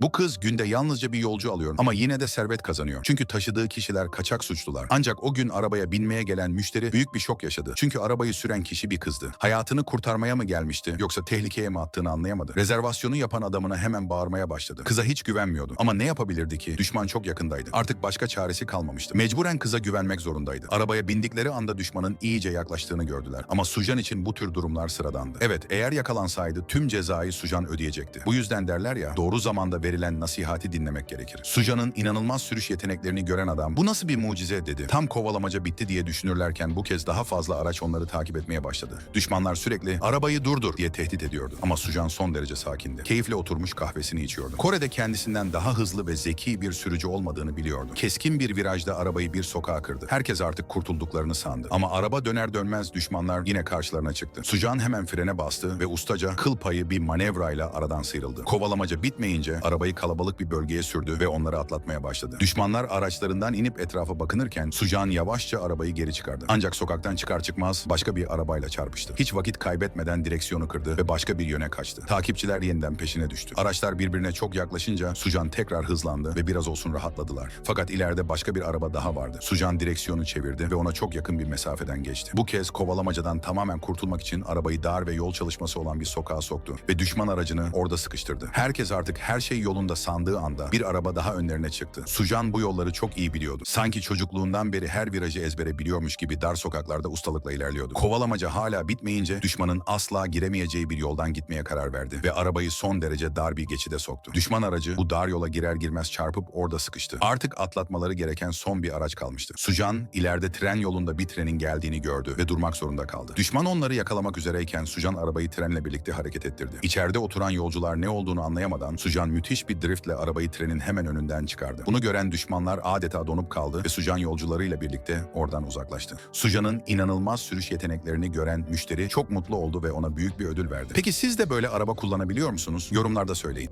Bu kız günde yalnızca bir yolcu alıyor ama yine de servet kazanıyor. Çünkü taşıdığı kişiler kaçak suçlular. Ancak o gün arabaya binmeye gelen müşteri büyük bir şok yaşadı. Çünkü arabayı süren kişi bir kızdı. Hayatını kurtarmaya mı gelmişti yoksa tehlikeye mi attığını anlayamadı. Rezervasyonu yapan adamına hemen bağırmaya başladı. Kıza hiç güvenmiyordu. Ama ne yapabilirdi ki? Düşman çok yakındaydı. Artık başka çaresi kalmamıştı. Mecburen kıza güvenmek zorundaydı. Arabaya bindikleri anda düşmanın iyice yaklaştığını gördüler. Ama Sujan için bu tür durumlar sıradandı. Evet eğer yakalansaydı tüm cezayı Sujan ödeyecekti. Bu yüzden derler ya doğru zamanda verilen nasihati dinlemek gerekir. Sujan'ın inanılmaz sürüş yeteneklerini gören adam bu nasıl bir mucize dedi. Tam kovalamaca bitti diye düşünürlerken bu kez daha fazla araç onları takip etmeye başladı. Düşmanlar sürekli arabayı durdur diye tehdit ediyordu. Ama Sujan son derece sakindi. Keyifle oturmuş kahvesini içiyordu. Kore'de kendisinden daha hızlı ve zeki bir sürücü olmadığını biliyordu. Keskin bir virajda arabayı bir sokağa kırdı. Herkes artık kurtulduklarını sandı. Ama araba döner dönmez düşmanlar yine karşılarına çıktı. Sujan hemen frene bastı ve ustaca kıl payı bir manevrayla aradan sıyrıldı. Kovalamaca bitmeyince arabayı kalabalık bir bölgeye sürdü ve onları atlatmaya başladı. Düşmanlar araçlarından inip etrafa bakınırken Sujan yavaşça arabayı geri çıkardı. Ancak sokaktan çıkar çıkmaz başka bir arabayla çarpıştı. Hiç vakit kaybetmeden direksiyonu kırdı ve başka bir yöne kaçtı. Takipçiler yeniden peşine düştü. Araçlar birbirine çok yaklaşınca Sujan tekrar hızlandı ve biraz olsun rahatladılar. Fakat ileride başka bir araba daha vardı. Sujan direksiyonu çevirdi ve ona çok yakın bir mesafeden geçti. Bu kez kovalamacadan tamamen kurtulmak için arabayı dar ve yol çalışması olan bir sokağa soktu ve düşman aracını orada sıkıştırdı. Herkes artık her şey yolunda sandığı anda bir araba daha önlerine çıktı. Sujan bu yolları çok iyi biliyordu. Sanki çocukluğundan beri her virajı ezbere biliyormuş gibi dar sokaklarda ustalıkla ilerliyordu. Kovalamaca hala bitmeyince düşmanın asla giremeyeceği bir yoldan gitmeye karar verdi ve arabayı son derece dar bir geçide soktu. Düşman aracı bu dar yola girer girmez çarpıp orada sıkıştı. Artık atlatmaları gereken son bir araç kalmıştı. Sujan ileride tren yolunda bir trenin geldiğini gördü ve durmak zorunda kaldı. Düşman onları yakalamak üzereyken Sujan arabayı trenle birlikte hareket ettirdi. İçeride oturan yolcular ne olduğunu anlayamadan Sujan müthiş bir driftle arabayı trenin hemen önünden çıkardı. Bunu gören düşmanlar adeta donup kaldı ve Sujan yolcularıyla birlikte oradan uzaklaştı. Sujan'ın inanılmaz sürüş yeteneklerini gören müşteri çok mutlu oldu ve ona büyük bir ödül verdi. Peki siz de böyle araba kullanabiliyor musunuz? Yorumlarda söyleyin.